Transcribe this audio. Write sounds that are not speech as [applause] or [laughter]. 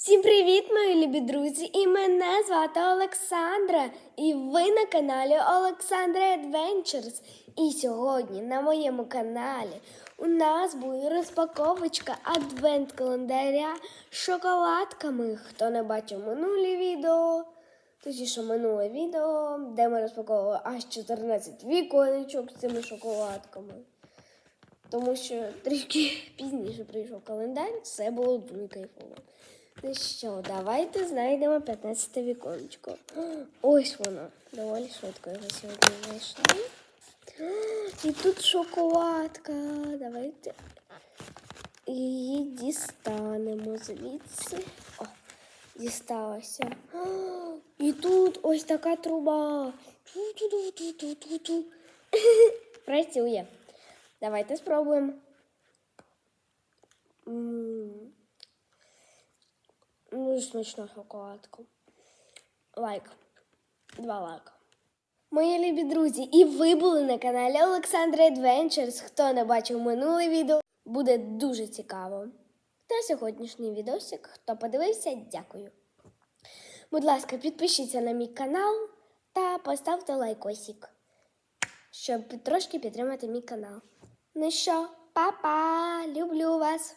Всім привіт, мої любі друзі! І мене звати Олександра. І ви на каналі Олександра Adventures. І сьогодні на моєму каналі у нас буде розпаковочка адвент-календаря з шоколадками. Хто не бачив минулі відео, точніше минуле відео, де ми розпаковували аж 14 віконечок з цими шоколадками. Тому що трішки [laughs] пізніше прийшов календар, це було дуже кайфово. Ну що, давайте знайдемо 15 віконечко. Ось воно. Доволі швидко його сьогодні знайшли. І тут шоколадка. Давайте її дістанемо звідси. О, дісталася. І тут ось така труба. Ту-ту-ту-ту-ту-ту. Працює. Давайте спробуємо. М. Ну, смачна. Лайк. Два лайка. Мої любі друзі, і ви були на каналі Олександра Adventures. Хто не бачив минуле відео, буде дуже цікаво. Та сьогоднішній відосик, хто подивився, дякую. Будь ласка, підпишіться на мій канал та поставте лайкосик, щоб трошки підтримати мій канал. Ну що, па-па! Люблю вас!